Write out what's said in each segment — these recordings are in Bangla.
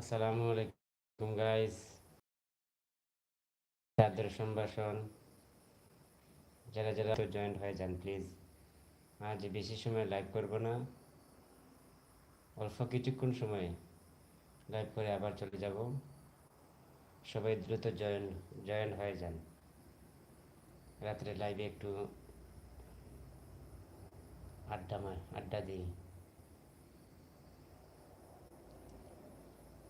আসসালামু আলাইকুম গাইস সাদর সম্ভাষণ। যারা যারা জয়েন্ট হয়ে যান প্লিজ আজ বেশি সময় লাইভ করব না। অল্প কিছুক্ষণ সময় লাইভ করে আবার চলে যাব। সবাই দ্রুত জয়েন জয়েন হয়ে যান। রাত্রে লাইভে একটু আড্ডা আড্ডা দিই।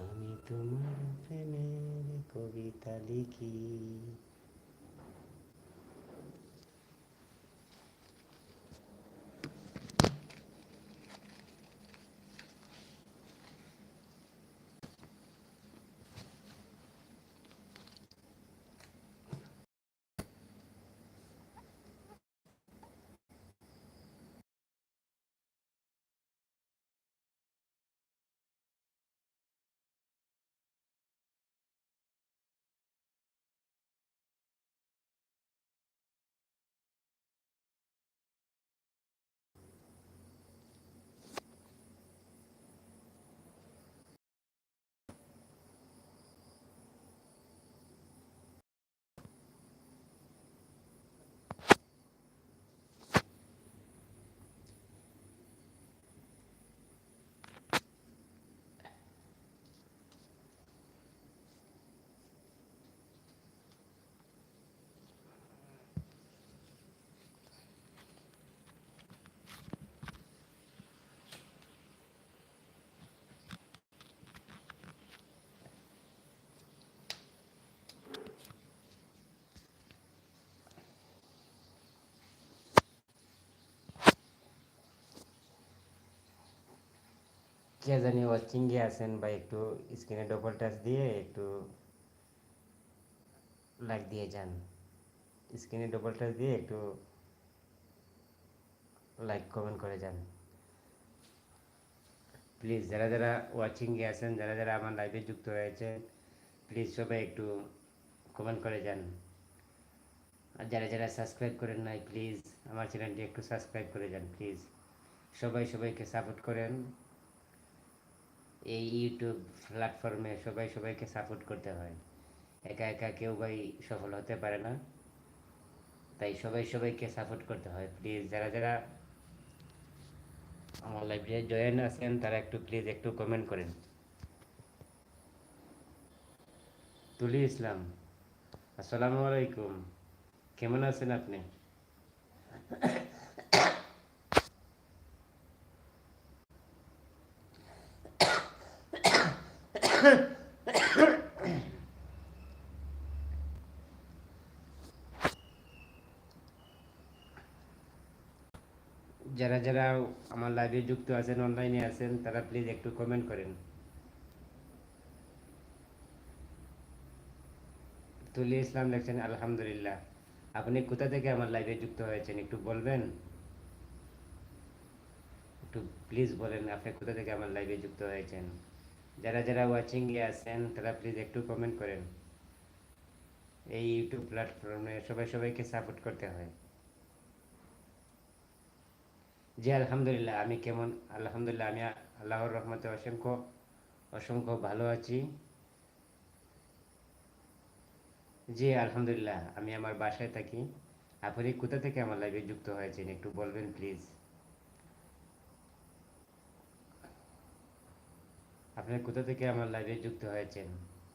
আমি তোমার প্রেমের কবিতা লিখি। কে জানি ওয়াচিংয়ে আছেন বা একটু স্ক্রিনে ডবল টাচ দিয়ে একটু লাইক দিয়ে যান। স্ক্রিনে ডবল টাচ দিয়ে একটু লাইক কমেন্ট করে যান। প্লিজ যারা যারা ওয়াচিংয়ে আছেন, যারা যারা আমার লাইভে যুক্ত হয়েছেন প্লিজ সবাই একটু কমেন্ট করে যান। আর যারা যারা সাবস্ক্রাইব করেন নাই প্লিজ আমার চ্যানেলটি একটু সাবস্ক্রাইব করে যান প্লিজ সবাই সবাইকে সাপোর্ট করেন। এই ইউটিউব প্ল্যাটফর্মে সবাই সবাইকে সাপোর্ট করতে হয়। একা একা কেউ ভাই সফল হতে পারে না। তাই সবাই সবাইকে সাপোর্ট করতে হয়। প্লিজ যারা যারা আমার লাইব্রেরি জয়েন আছেন, তারা একটু প্লিজ একটু কমেন্ট করেন। তুলি ইসলাম, আসসালামু আলাইকুম। কেমন আছেন আপনি যারা যারা আমার লাইভে যুক্ত আছেন অনলাইনে আছেন, তারা প্লিজ একটু কমেন্ট করেন। তুলি ইসলাম লেখছেন আলহামদুলিল্লাহ। আপনি কোথা থেকে আমার লাইভে যুক্ত হয়েছেন, একটু বলবেন? একটু প্লিজ বলেন, আপনি কোথা থেকে আমার লাইভে যুক্ত হয়েছেন? যারা যারা ওয়াচিংয়ে আছেন, তারা প্লিজ একটু কমেন্ট করেন। এই ইউটিউব প্ল্যাটফর্মে সবাই সবাইকে সাপোর্ট করতে হয়। জি আলহামদুলিল্লাহ, আমি কেমন? আলহামদুলিল্লাহ, আমি আল্লাহর রহমতে অসংখ্য অসংখ্য ভালো আছি। জি, আলহামদুলিল্লাহ, আমি আমার বাসায় থাকি। আপনি কোথা থেকে আমার লাইভে যুক্ত হয়েছেন? একটু বলবেন প্লিজ আপনি কোথা থেকে আমার লাইভে যুক্ত হয়েছেন?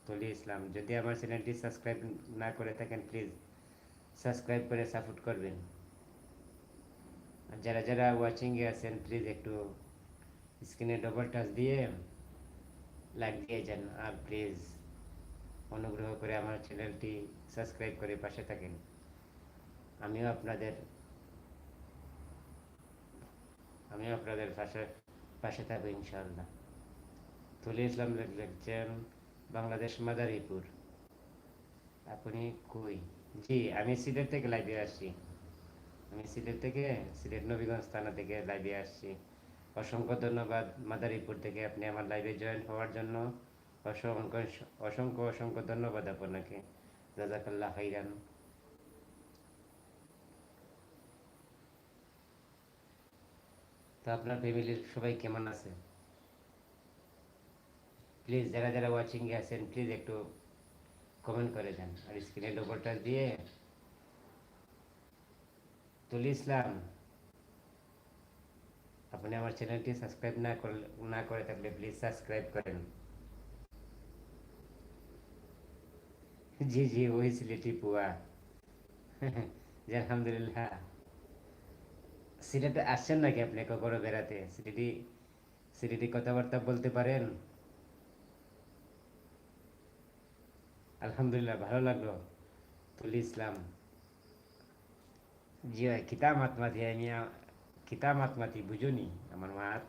তলি ইসলাম, যদি আমার চ্যানেলটি সাবস্ক্রাইব না করে থাকেন প্লিজ সাবস্ক্রাইব করে সাপোর্ট করবেন। যারা যারা ওয়াচিংয়ে আছেন প্লিজ একটু স্ক্রিনে ডবল টাচ দিয়ে লাইক দিয়ে যান। আর প্লিজ অনুগ্রহ করে আমার চ্যানেলটি সাবস্ক্রাইব করে পাশে থাকেন। আমিও আপনাদের আমিও আপনাদের পাশে পাশে থাকব ইনশাআল্লাহ। তুলি ইসলাম লিখছেন বাংলাদেশ মাদারীপুর। আপনি কই? জি, আমি সিলেট থেকে লাইভে আসছি। আমি সিলেট থেকে, সিলেট নবীগঞ্জ থানা থেকে লাইভে আসছি। অসংখ্য ধন্যবাদ মাদারীপুর থেকে আপনি আমার লাইভে জয়েন হওয়ার জন্য। অসংখ্য অসংখ্য অসংখ্য ধন্যবাদ আপনাকে। জাজাকাল্লাহ হাইরান তো আপনার ফ্যামিলির সবাই কেমন আছে? প্লিজ যারা যারা ওয়াচিংয়ে আছেন প্লিজ একটু কমেন্ট করে দেন। আর স্ক্রিনে ডবল টাচ দিয়ে তুলি ইসলাম আপনি আমার চ্যানেলটি সাবস্ক্রাইব না করলে, না করে থাকলে প্লিজ সাবস্ক্রাইব করেন। জি জি, ওই সিলেটি পুয়া জি, আলহামদুলিল্লাহ। সিলেটে আসছেন নাকি আপনি কখনো বেড়াতে? সিলেটি সিলেটি কথাবার্তা বলতে পারেন? আলহামদুলিল্লাহ, ভালো লাগল। তুলি ইসলাম। জি ভাই কিতা মাত মাতি আমি কিতা মাত মাতি বুঝুনি আমার মাত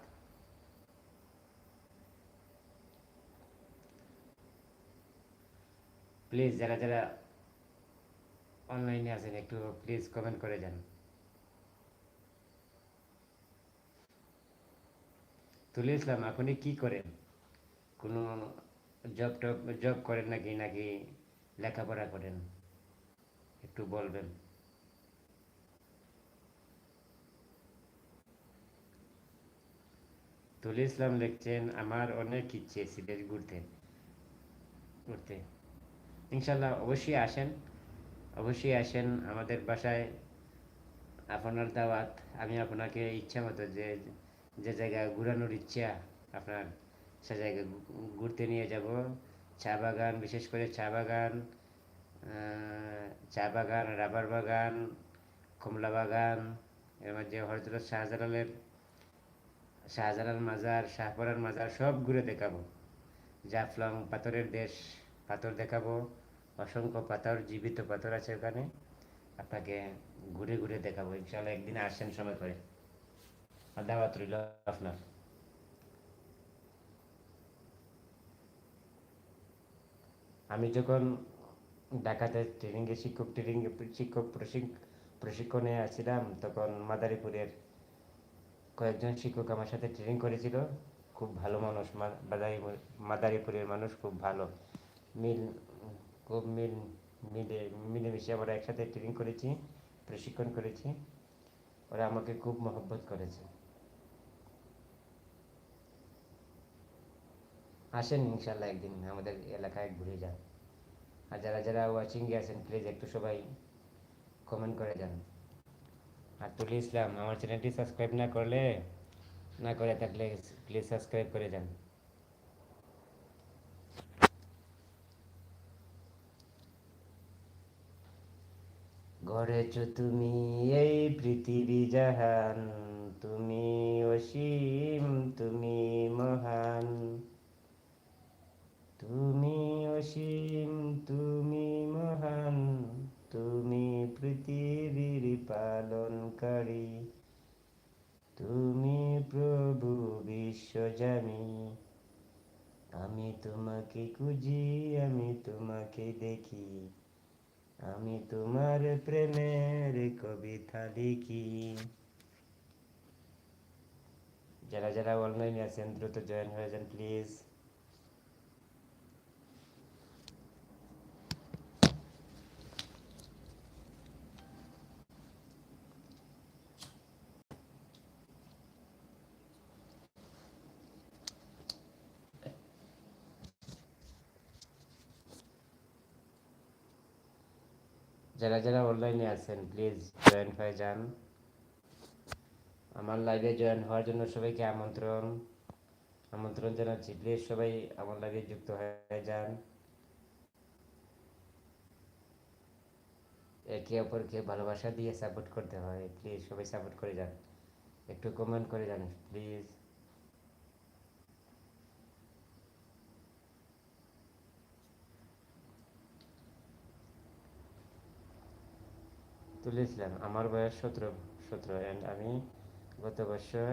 প্লিজ যারা যারা অনলাইনে আছেন একটু প্লিজ কমেন্ট করে যান তুলে ইসলাম আপনি কি করেন কোনো জব টব জব করেন নাকি নাকি লেখাপড়া করেন একটু বলবেন তুলে ইসলাম লিখছেন আমার অনেক ইচ্ছে সিলেট ঘুরতে ঘুরতে। ইনশাল্লাহ অবশ্যই আসেন অবশ্যই আসেন আমাদের বাসায় আপনার দাওয়াত। আমি আপনাকে ইচ্ছা মতো যে যে জায়গায় ঘুরানোর ইচ্ছা আপনার, সে জায়গায় ঘুরতে নিয়ে যাব। চা বাগান, বিশেষ করে চা বাগান চা বাগান, রাবার বাগান, কমলা বাগান, এর মধ্যে হজরত শাহজালালের শাহজালাল মাজার শাহপরার মাজার সব ঘুরে দেখাবো। জাফলং পাথরের দেশ পাথর দেখাবো। অসংখ্য পাথর, জীবিত পাথর আছে ওখানে। আপনাকে ঘুরে ঘুরে দেখাবো। ইনশাল্লাহ একদিন আসেন সময় করে। দাওয়াত রইল আপনার। আমি যখন ঢাকাতে ট্রেনিংয়ে শিক্ষক ট্রেনিং শিক্ষক প্রশিক্ষণে আসছিলাম, তখন মাদারীপুরের কয়েকজন শিক্ষক আমার সাথে ট্রেনিং করেছিল। খুব ভালো মানুষ মাদারী মাদারীপুরের মানুষ, খুব ভালো। মিল খুব মিল মিলে মিলেমিশে আমরা একসাথে ট্রেনিং করেছি, প্রশিক্ষণ করেছি। ওরা আমাকে খুব মহব্বত করেছে। আসেন ইনশাল্লাহ একদিন আমাদের এলাকায় ঘুরে যান। আর যারা যারা ওয়াচিংয়ে আছেন প্লিজ একটু সবাই কমেন্ট করে যান আর তুলি ইসলাম আমার চ্যানেলটি সাবস্ক্রাইব না করলে, না করে থাকলে প্লিজ সাবস্ক্রাইব করে যান। গড়েছ তুমি এই পৃথিবী জাহান, তুমি অসীম, তুমি মহান। তুমি অসীম, তুমি মহান। তুমি পৃথিবীর পালনকারী। তুমি প্রভু বিশ্বজামি আমি তোমাকে খুঁজি, আমি তোমাকে দেখি। আমি তোমার প্রেমের কবিতা লিখি। যারা যারা অনলাইনে আছেন, দ্রুত জয়েন হয়ে যান প্লিজ যারা যারা অনলাইনে আছেন প্লিজ জয়েন হয়ে যান। আমার লাইভে জয়েন হওয়ার জন্য সবাইকে আমন্ত্রণ। আমন্ত্রণ জানাচ্ছি। প্লিজ সবাই আমার লাইভে যুক্ত হয়ে যান। একে অপরকে ভালোবাসা দিয়ে সাপোর্ট করতে হয়। প্লিজ সবাই সাপোর্ট করে যান। একটু কমেন্ট করে যান প্লিজ তুলেছিলাম আমার বয়স সতেরো সতেরো অ্যান্ড আমি গত বছর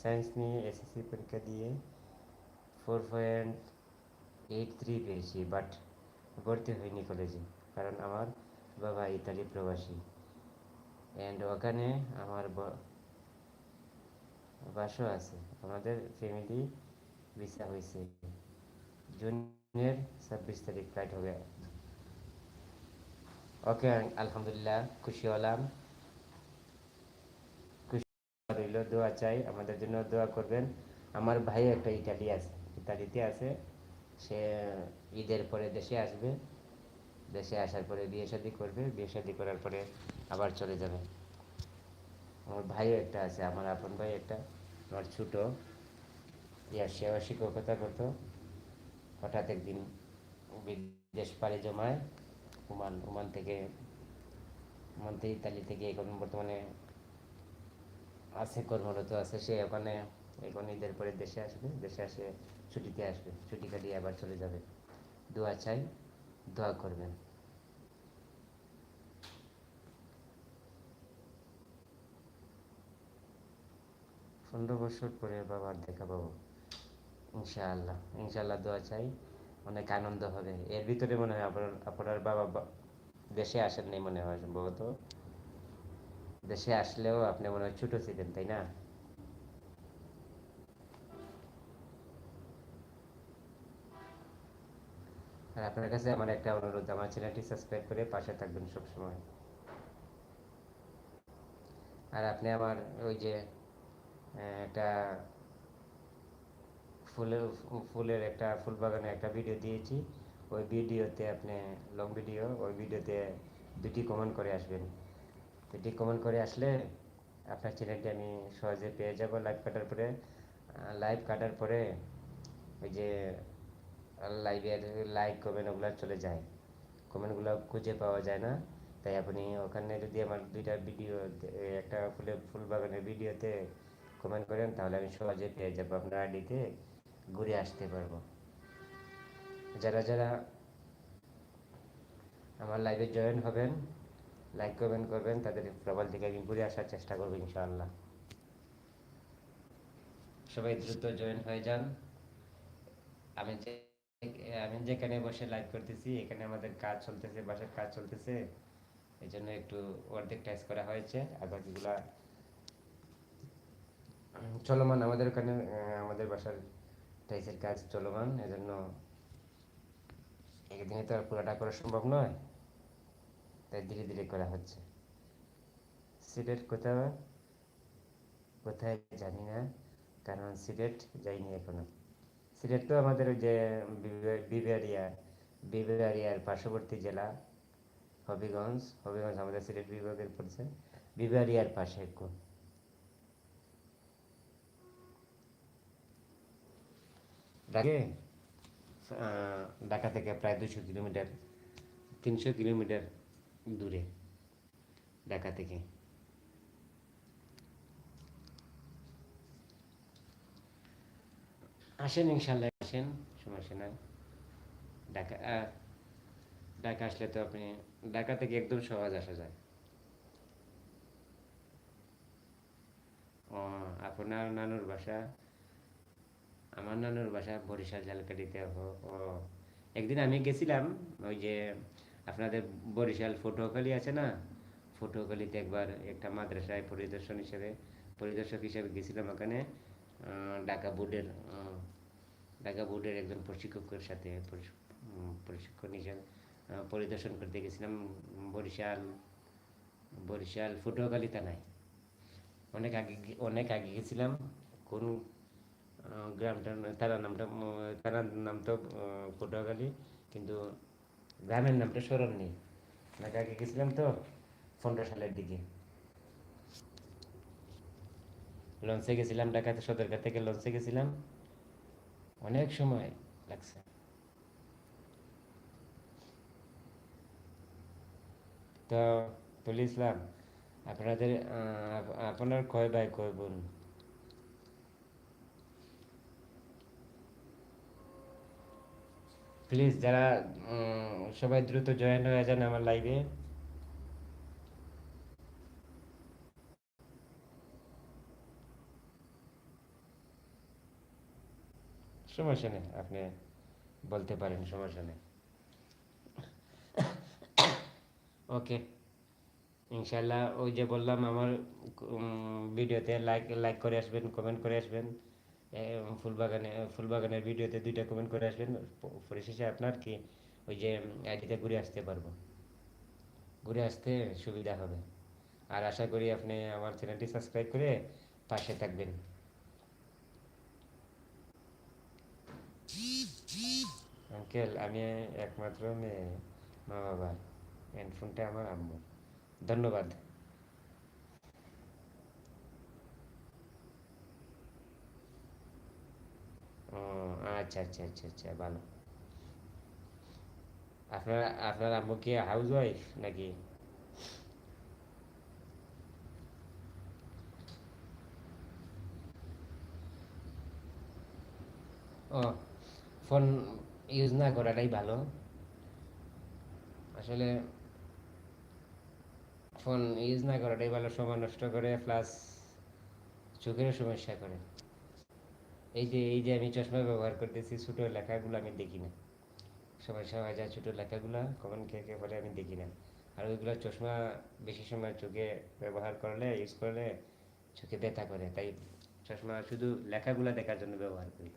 সায়েন্স নিয়ে এসএসসি পরীক্ষা দিয়ে ফোর পয়েন্ট এইট থ্রি পেয়েছি বাট ভর্তি হইনি কলেজে কারণ আমার বাবা ইতালি প্রবাসী। অ্যান্ড ওখানে আমার বাসও আছে। আমাদের ফ্যামিলি ভিসা হয়েছে। জুনের ছাব্বিশ তারিখ ফ্লাইট হবে। ওকে আলহামদুলিল্লাহ খুশি হলাম খুশি রইল দোয়া চাই আমাদের জন্য দোয়া করবেন আমার ভাই একটা ইটালি আছে ইতালিতে আছে সে ঈদের পরে দেশে আসবে দেশে আসার পরে বিয়ে শাদি করবে বিয়ে শাদি করার পরে আবার চলে যাবে আমার ভাইও একটা আছে আমার আপন ভাই একটা আমার ছোট ইয়া সেবা শিক্ষকতা করতো হঠাৎ একদিন বিদেশ পাড়ি জমায় ওমান ওমান থেকে ওমান থেকে ইতালি থেকে এখন বর্তমানে আছে, কর্মরত আছে, সে ওখানে, এখন ঈদের পরে দেশে আসবে, দেশে আসে ছুটিতে আসবে, ছুটি কাটিয়ে আবার চলে যাবে। দোয়া চাই, দোয়া করবেন। পনেরো বছর পরে বাবার দেখা পাবো, ইনশাআল্লাহ ইনশাআল্লাহ দোয়া চাই। অনেক আনন্দ হবে। এর ভিতরে মনে হয় আপনার আপনার বাবা দেশে আসেন নাই মনে হয় সম্ভবত। দেশে আসলেও আপনি মনে হয় ছোট ছিলেন, তাই না? আর আপনার কাছে আমার একটা অনুরোধ, আমার চ্যানেলটি সাবস্ক্রাইব করে পাশে থাকবেন সবসময়। আর আপনি আমার ওই যে একটা ফুলের ফুলের একটা ফুল বাগানে একটা ভিডিও দিয়েছি। ওই ভিডিওতে আপনি লং ভিডিও ওই ভিডিওতে দুটি কমেন্ট করে আসবেন। দুটি কমেন্ট করে আসলে আপনার চ্যানেলটি আমি সহজে পেয়ে যাব লাইভ কাটার পরে। লাইভ কাটার পরে ওই যে লাইভের লাইক কমেন্ট ওগুলো চলে যায়। কমেন্টগুলো খুঁজে পাওয়া যায় না। তাই আপনি ওখানে যদি আমার দুইটা ভিডিও একটা ফুলের ফুল বাগানের ভিডিওতে কমেন্ট করেন, তাহলে আমি সহজে পেয়ে যাব। আপনার আইডিতে ঘুরে আসতে পারব। যারা যারা আমার লাইভে জয়েন হবেন লাইক কমেন্ট করবেন, তাদের প্রোফাইল থেকে আমি ঘুরে আসার চেষ্টা করব ইনশাআল্লাহ। সবাই দ্রুত জয়েন হয়ে যান। আমি যে, আমি যেখানে বসে লাইভ করতেছি, এখানে আমাদের কাজ চলতেছে, বাসার কাজ চলতেছে। এই জন্য একটু অর্ধেক টাইস করা হয়েছে, আর বাকিগুলা চলমান। আমাদের ওখানে, আমাদের বাসার টাইসের কাজ চলমান, এজন্য একদিনে তো আর পুরোটা করা সম্ভব নয়। তাই ধীরে ধীরে করা হচ্ছে। সিলেট কোথাও, কোথায় জানি না, কারণ সিলেট যাইনি এখনও। সিলেট তো আমাদের ওই যে বিবে- বিবেরিয়া, বিবেরিয়ার পার্শ্ববর্তী জেলা, হবিগঞ্জ হবিগঞ্জ আমাদের সিলেট বিভাগের পড়ছে। বিবেরিয়ার পাশে একটু ঢাকে থেকে প্রায় দুশো কিলোমিটার, তিনশো কিলোমিটার দূরে ঢাকা থেকে। আসেন ইনশাল্লাহ, আসেন সমস্যা নাই। ঢাকা ঢাকা আসলে তো আপনি, ঢাকা থেকে একদম সহজ আসা যায়। ও, আপনার নানুর বাসা আমার নানুর বাসা বরিশাল ঝালকাঠিতে ও- একদিন আমি গেছিলাম, ওই যে আপনাদের বরিশাল ফটোখালি আছে না? ফটোখালিতে একবার একটা মাদ্রাসায় পরিদর্শন হিসেবে, পরিদর্শক হিসেবে গেছিলাম ওখানে ঢাকা বোর্ডের ঢাকা বোর্ডের একজন প্রশিক্ষকের সাথে প্রশিক্ষণ হিসেবে পরিদর্শন করতে গেছিলাম বরিশাল বরিশাল ফটোখালি থানায়। অনেক আগে অনেক আগে গেছিলাম, কোন গ্রামটার থানার নামটা থানার নাম তো পটুয়াখালী, কিন্তু গ্রামের নামটা স্মরণ নেই অনেক আগে গেছিলাম তো, পনেরো সালের দিকে। লঞ্চে গেছিলাম ঢাকাতে সদরঘাট থেকে লঞ্চে গেছিলাম। অনেক সময় লাগছে। তো, তুলি ইসলাম, আপনাদের আপনার কয় ভাই, কয় বোন? প্লিজ যারা সবাই দ্রুত জয়েন হয়ে যান আমার লাইভে সমস্যা নেই, আপনি বলতে পারেন, সমস্যা নেই। ওকে ইনশাল্লাহ ওই যে বললাম, আমার ভিডিওতে লাইক লাইক করে আসবেন কমেন্ট করে আসবেন। ফুলবাগানে ফুলবাগানের ভিডিওতে দুইটা কমেন্ট করে আসবেন পরিশেষে আপনার কি ওই যে আইডিতে ঘুরে আসতে পারব। ঘুরে আসতে সুবিধা হবে। আর আশা করি আপনি আমার চ্যানেলটি সাবস্ক্রাইব করে পাশে থাকবেন। আঙ্কেল, আমি একমাত্র মেয়ে মা বাবা ফোনটা আমার আম্মু ধন্যবাদ। আচ্ছা আচ্ছা আচ্ছা আচ্ছা ভালো। আপনার আপনার আম্মু কি হাউস ওয়াইফ নাকি? ও ফোন ইউজ না করাটাই ভালো। আসলে ফোন ইউজ না করাটাই ভালো, সময় নষ্ট করে প্লাস চোখেরও সমস্যা করে। এই যে এই যে আমি চশমা ব্যবহার করতেছি, ছোটো লেখাগুলো আমি দেখি না। সবাই সবাই যা ছোটো লেখাগুলো কমন খেয়ে খেয়ে বলে আমি দেখি না। আর ওইগুলো চশমা বেশি সময় চোখে ব্যবহার করলে ইউজ করলে চোখে ব্যথা করে। তাই চশমা শুধু লেখাগুলো দেখার জন্য ব্যবহার করি।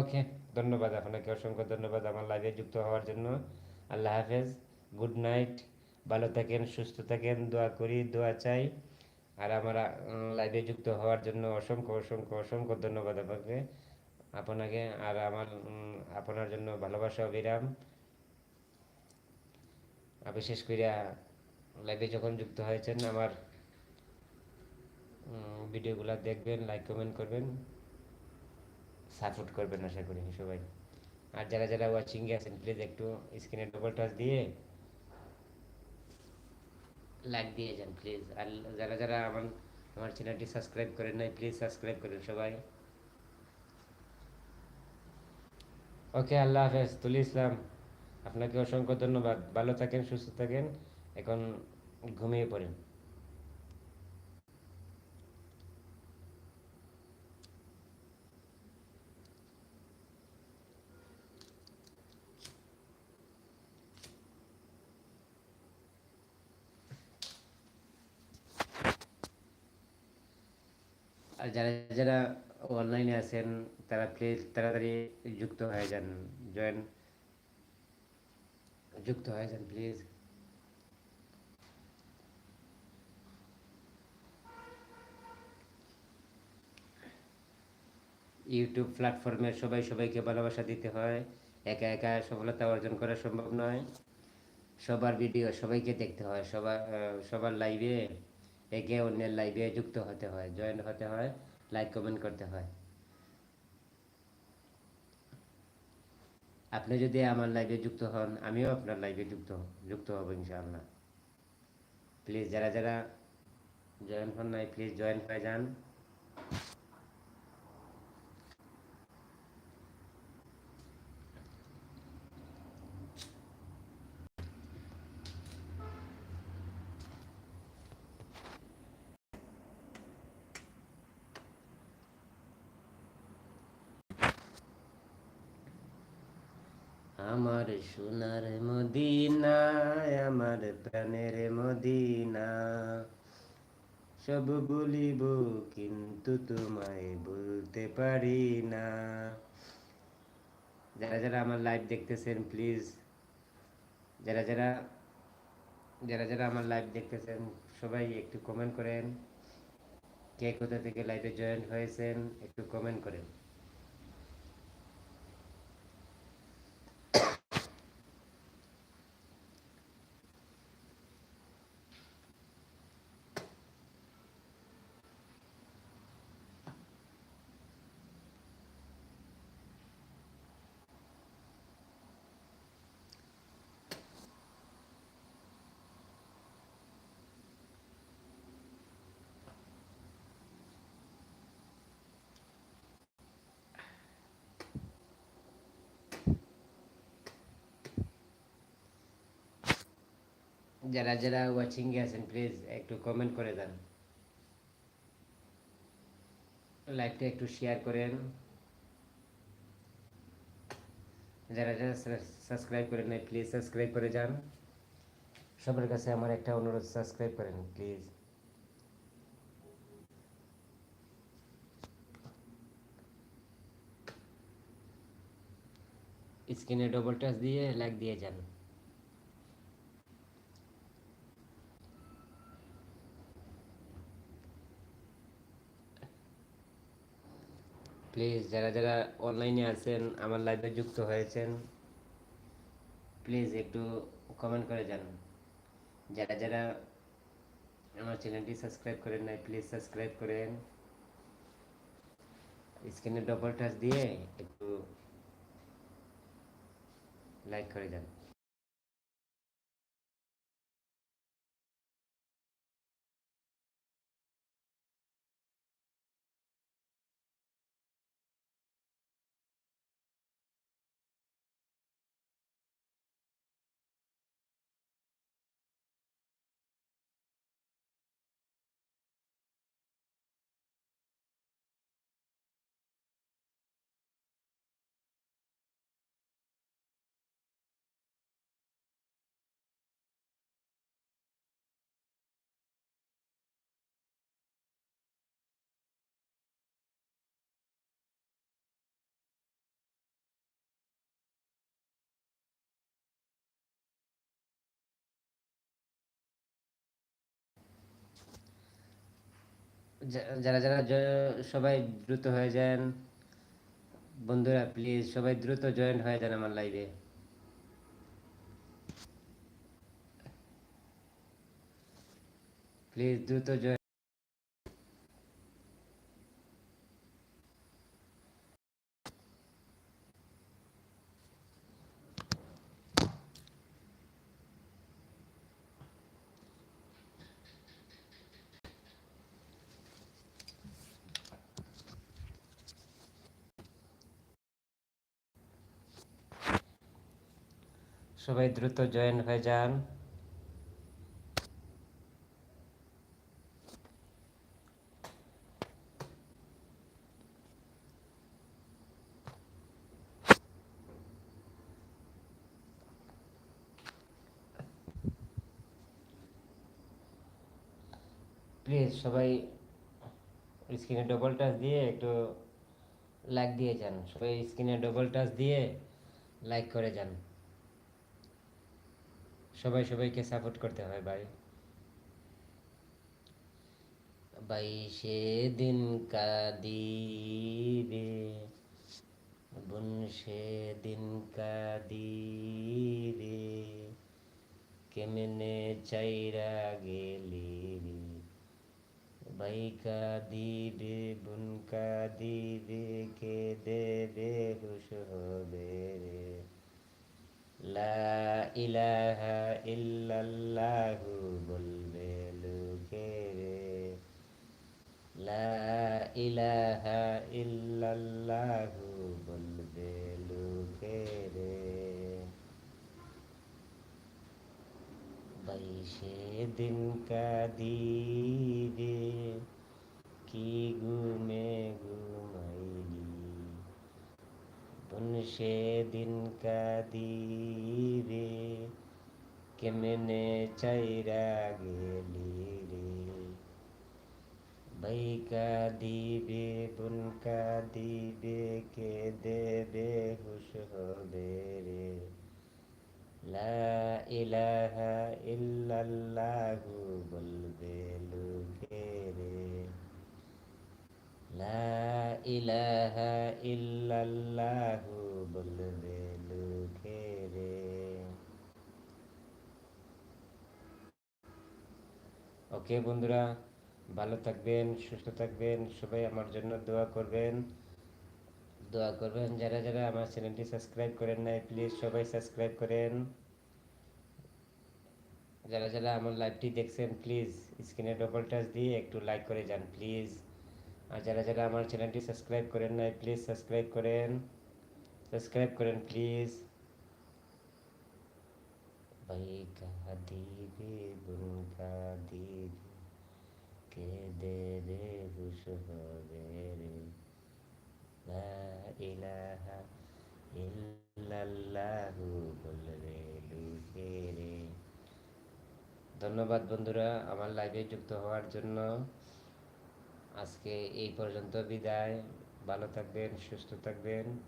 ওকে ধন্যবাদ আপনাকে অসংখ্য ধন্যবাদ আমার লাইভে যুক্ত হওয়ার জন্য। আল্লাহ হাফেজ গুড নাইট ভালো থাকেন, সুস্থ থাকেন, দোয়া করি, দোয়া চাই। আর আমার লাইভে যুক্ত হওয়ার জন্য অসংখ্য অসংখ্য অসংখ্য ধন্যবাদ আপনাকে। আপনাকে আর আমার আপনার জন্য ভালোবাসা, অবিরাম। বিশেষ করে লাইভে যখন যুক্ত হয়েছেন, আমার ভিডিওগুলো দেখবেন লাইক কমেন্ট করবেন। সাপোর্ট করবেন আশা করি সবাই। আর যারা যারা ওয়াচিংয়ে আছেন প্লিজ একটু স্ক্রিনে ডবল টাচ দিয়ে লাইক দিয়ে যান প্লিজ আর যারা যারা আমার আমার চ্যানেলটি সাবস্ক্রাইব করেন নাই প্লিজ সাবস্ক্রাইব করেন সবাই। ওকে আল্লাহ হাফেজ, তুলি ইসলাম। আপনাকে অসংখ্য ধন্যবাদ। ভালো থাকেন, সুস্থ থাকেন। এখন ঘুমিয়ে পড়েন। আর যারা যারা অনলাইনে আছেন, তারা প্লিজ তাড়াতাড়ি যুক্ত হয়ে যান জয়েন যুক্ত হয়ে যান প্লিজ ইউটিউব প্ল্যাটফর্মে সবাই সবাইকে ভালোবাসা দিতে হয়, একা একা সফলতা অর্জন করা সম্ভব নয়। সবার ভিডিও সবাইকে দেখতে হয়, সবার সবার লাইভে একে অন্যের লাইভে যুক্ত হতে হয় জয়েন হতে হয় লাইক কমেন্ট করতে হয়। আপনি যদি আমার লাইভে যুক্ত হন, আমিও আপনার লাইভে যুক্ত যুক্ত হব ইনশাআল্লাহ। প্লিজ যারা যারা জয়েন হন নাই প্লিজ জয়েন হয়ে যান আমার সোনার মদিনা, আমার প্রাণের মদিনা। সব বলিব, কিন্তু তোমায় বলতে পারি না। যারা যারা আমার লাইভ দেখতেছেন প্লিজ যারা যারা যারা যারা আমার লাইভ দেখতেছেন, সবাই একটু কমেন্ট করেন। কে কোথা থেকে লাইভে জয়েন হয়েছেন, একটু কমেন্ট করেন। যারা যারা ওয়াচিং আছেন প্লিজ একটু কমেন্ট করে দেন। লাইভটা একটু শেয়ার করেন। যারা যারা সাবস্ক্রাইব করেন নাই প্লিজ সাবস্ক্রাইব করে যান। সবার কাছে আমার একটা অনুরোধ সাবস্ক্রাইব করেন প্লিজ স্ক্রিনে ডবল টাচ দিয়ে লাইক দিয়ে যান। প্লিজ যারা যারা অনলাইনে আছেন, আমার লাইভে যুক্ত হয়েছেন প্লিজ একটু কমেন্ট করে যান যারা যারা আমার চ্যানেলটি সাবস্ক্রাইব করেন নাই প্লিজ সাবস্ক্রাইব করেন। স্ক্রিনে ডবল টাচ দিয়ে একটু লাইক করে যান যারা যারা সবাই দ্রুত হয়ে যান। বন্ধুরা প্লিজ সবাই দ্রুত জয়েন হয়ে যান আমার লাইভে প্লিজ দ্রুত জয়েন সবাই দ্রুত জয়েন হয়ে যান। প্লিজ সবাই স্ক্রিনে ডবল টাচ দিয়ে একটু লাইক দিয়ে যান। সবাই স্ক্রিনে ডবল টাচ দিয়ে লাইক করে যান। সবাই সবাইকে সাপোর্ট করতে হয় ভাই। বাইশে দিন কাদিবে বুন দিন কাদিবে কেমনে চাইরা গেলি ভাই কাদিবে বুন কাদিবে কে দেবে হুশ হবে রে। লা ইলাহা ইল্লাল্লাহু বলবে লোকে রে লা ইলাহা ইল্লাল্লাহু বলবে লোকে রে বাইশে দিন কাদিবে কি ঘুমে ঘুমাইলি বোন সেদিন কাদিবে কেমনে চাইরা গেলি রে। ভাই কাদিবে, বোন কাদিবে, কে দেবে, হুশ হবে রে। লা ইলাহা ইল্লাল্লাহু বলবে লোকে রে লা ইলাহা ইল্লাল্লাহু বলবে লোকে রে। ওকে বন্ধুরা, ভালো থাকবেন, সুস্থ থাকবেন, সবাই আমার জন্য দোয়া করবেন। দোয়া করবেন যারা যারা আমার চ্যানেলটি সাবস্ক্রাইব করেন নাই, প্লিজ সবাই সাবস্ক্রাইব করেন। যারা যারা আমার লাইভটি দেখছেন, প্লিজ স্ক্রিনে ডবল টাচ দিয়ে একটু লাইক করে যান, প্লিজ। আর যারা যারা আমার চ্যানেলটি সাবস্ক্রাইব করেন নাই প্লিজ সাবস্ক্রাইব করেন। সাবস্ক্রাইব করেন প্লিজ ভাই কা দিবে বুন কা দিবে কে দে রে হুশ হবে রে লা ইলাহা ইল্লাল্লাহু বল রে লুকে রে। ধন্যবাদ বন্ধুরা, আমার লাইভে যুক্ত হওয়ার জন্য। আজকে এই পর্যন্ত বিদায়। ভালো থাকবেন, সুস্থ থাকবেন।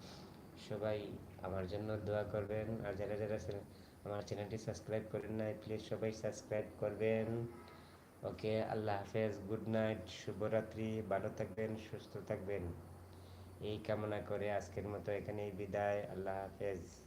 সবাই আমার জন্য দোয়া করবেন। আর যারা যারা আমার চ্যানেলটি সাবস্ক্রাইব করেন নাই প্লিজ সবাই সাবস্ক্রাইব করবেন। ওকে, আল্লাহ হাফেজ। গুড নাইট, শুভরাত্রি। ভালো থাকবেন, সুস্থ থাকবেন। এই কামনা করে আজকের মতো এখানেই বিদায়। আল্লাহ হাফেজ।